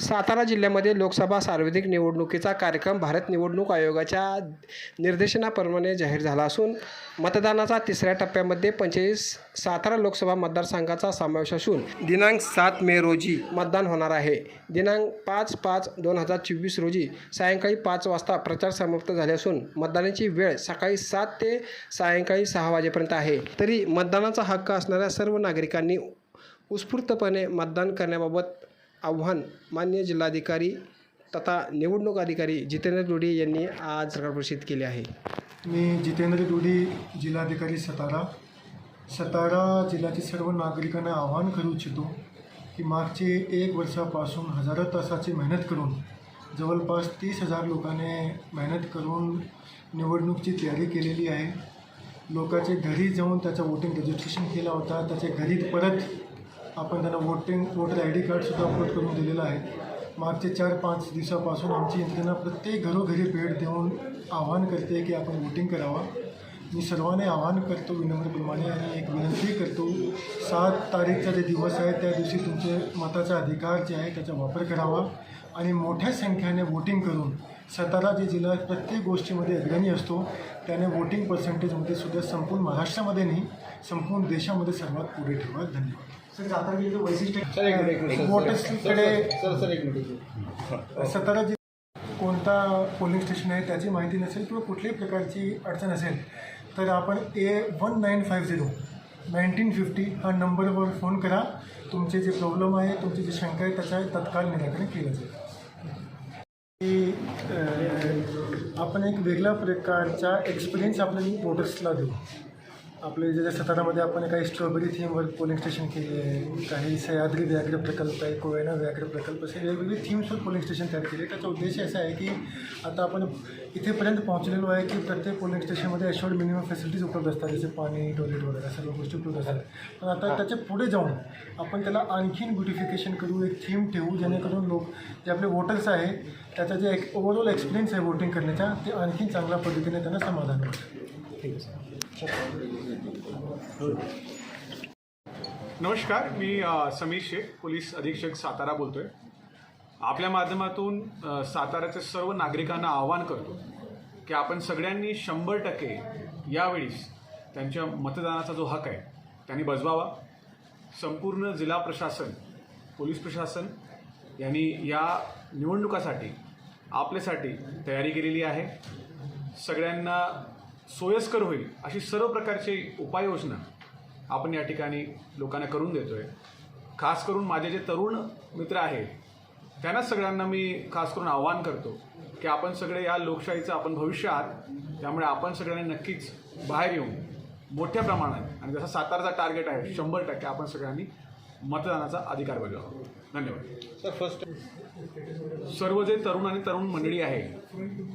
सातारा जिल्ह्यामध्ये लोकसभा सार्वत्रिक निवडणुकीचा कार्यक्रम भारत निवडणूक आयोगाच्या निर्देशनाप्रमाणे जाहीर झाला असून मतदानाचा तिसऱ्या टप्प्यामध्ये पंचेचाळीस सातारा लोकसभा मतदारसंघाचा समावेश असून दिनांक सात मे रोजी मतदान होणार आहे. दिनांक पाच पाच दोन हजार चोवीस रोजी सायंकाळी पाच वाजता प्रचार समाप्त झाले असून मतदानाची वेळ सकाळी सात ते सायंकाळी सहा वाजेपर्यंत आहे. तरी मतदानाचा हक्क असणाऱ्या सर्व नागरिकांनी उत्स्फूर्तपणे मतदान करण्याबाबत आव्हान मान्य जिल्हाधिकारी तथा निवडणूक अधिकारी जितेंद्र दुडी यांनी आज सरकार प्रसिद्ध केले आहे. मी जितेंद्र दुडी जिल्हाधिकारी सतारा. सतारा जिल्ह्यातील सर्व नागरिकांना आवाहन करू इच्छितो की मागचे एक वर्षापासून हजारो तासाची मेहनत करून जवळपास तीस हजार लोकांनी मेहनत करून निवडणूकची तयारी केलेली आहे. लोकांचे घरी जाऊन त्याचं वोटिंग रजिस्ट्रेशन केला होता. त्याच्या घरी परत आपण त्यांना वोटिंग वोटर आय डी कार्डसुद्धा अपलोड करून दिलेलं आहे. मागचे चार पाच दिवसापासून आमची यंत्रणा प्रत्येक घरोघरी भेट देऊन आवाहन करते की आपण वोटिंग करावा. मी सर्वांनी आवाहन करतो विनम्रप्रमाणे आणि एक विनंती करतो सात तारीखचा जे दिवस आहे त्या दिवशी तुमचे मताचा अधिकार जे आहे त्याचा वापर करावा आणि मोठ्या संख्येने वोटिंग करून सातारा जे जिल्हा प्रत्येक गोष्टीमध्ये अग्रणी असतो त्याने वोटिंग पर्सेंटेजमध्ये सुद्धा संपूर्ण महाराष्ट्रामध्ये नाही संपूर्ण देशामध्ये सर्वात पुढे ठेवा. धन्यवाद. सर सातारा वैशिष्ट्य जिल्ह्यात कोणता पोलिंग स्टेशन आहे त्याची माहिती नसेल किंवा कुठल्याही प्रकारची अडचण असेल तर आपण A one nine five zero nineteen fifty हा नंबरवर फोन करा. तुमचे जे प्रॉब्लेम आहे तुमची जी शंका आहे त्याचं तत्काळ निराकरण केलं जाईल. आपण एक वेगळ्या प्रकारचा एक्सपिरियन्स आपल्या वोटर्सला देऊ. आपले जे जे सातारामध्ये आपण काही स्ट्रॉबेरी थीमवर पोलिंग स्टेशन केली आहे काही सह्याद्री व्याघ्र प्रकल्प आहे कोयना व्याघ्र प्रकल्प असे वेगवेगळे थीम्सवर पोलिंग स्टेशन तयार केले त्याचा उद्देश असा आहे की आता आपण इथेपर्यंत पोहोचलेलो आहे की प्रत्येक पोलिंग स्टेशनमध्ये अशोर्ड मिनिमम फॅसिलिटीज उपलब्ध असतात जसे पाणी टॉयलेट वगैरे सर्व गोष्टी उपलब्ध असतात. पण आता त्याच्या पुढे जाऊन आपण त्याला आणखीन ब्युटिफिकेशन करू एक थीम ठेवू जेणेकरून लोक जे आपले वोटर्स आहे त्याचा जे एक ओव्हरऑल एक्सपिरियन्स आहे वोटिंग करण्याचा ते आणखीन चांगल्या पद्धतीने त्यांना समाधान होईल. नमस्कार मी समीर शेख पोलीस अधीक्षक सातारा बोलतोय. आपल्या माध्यमातून साताऱ्याचे सर्व नागरिकांना आवाहन करतो की आपण सगळ्यांनी शंभर टक्के यावेळीस त्यांच्या मतदानाचा जो हक आहे त्यांनी बजवावा. संपूर्ण जिल्हा प्रशासन पोलीस प्रशासन यांनी या निवडणुकासाठी आपल्यासाठी तयारी केलेली आहे. सगळ्यांना सोयस्कर होईल अशी सर्व प्रकारची उपाययोजना आपण या ठिकाणी लोकांना करून देतो आहे खास करून माझे जे तरुण मित्र आहेत त्यांना सगळ्यांना मी खास करून आव्हान करतो की आपण सगळे या लोकशाहीचं आपण भविष्य आहात त्यामुळे आपण सगळ्यांनी नक्कीच बाहेर येऊन मोठ्या प्रमाणात आणि जसा सातारचा टार्गेट आहे शंभर टक्के आपण सगळ्यांनी मतदानाचा अधिकार बजावावा धन्यवाद. सर्व जे तरुण आणि तरुण मंडळी आहे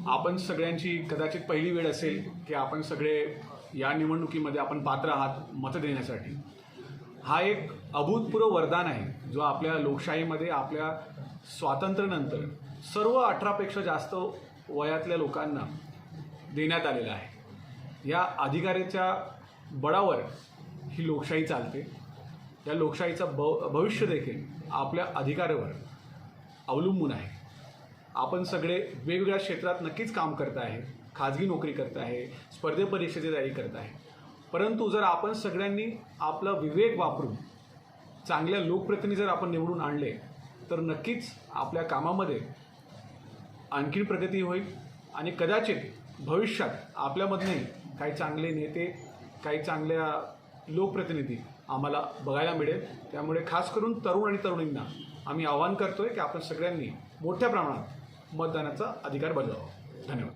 आपण सगळ्यांची कदाचित पहिली वेळ असेल की आपण सगळे या निवडणुकीमध्ये आपण पात्र आहात मत देण्यासाठी. हा एक अभूतपूर्व वरदान आहे जो आपल्या लोकशाहीमध्ये आपल्या स्वातंत्र्यानंतर सर्व अठरापेक्षा जास्त वयातल्या लोकांना देण्यात आलेला आहे. या अधिकाराच्या बळावर ही लोकशाही चालते. या लोकशाहीचं भ भविष्य देखील आपल्या अधिकारावर अवलंबून आहे. आपण सगळे वेगवेगळ्या क्षेत्रात नक्कीच काम करत आहे खाजगी नोकरी करत आहे स्पर्धे परीक्षेची तयारी करत आहे. परंतु जर आपण सगळ्यांनी आपला विवेक वापरून चांगल्या लोकप्रतिनिधी जर आपण निवडून आणले तर नक्कीच आपल्या कामामध्ये आणखीन प्रगती होईल आणि कदाचित भविष्यात आपल्यामधने काही चांगले नेते काही चांगल्या लोकप्रतिनिधी आम्हाला बघायला मिळेल. त्यामुळे खास करून तरुण आणि तरुणींना आम्ही आवाहन करतोय की आपण सगळ्यांनी मोठ्या प्रमाणात मतदानाचा अधिकार बजावा. धन्यवाद.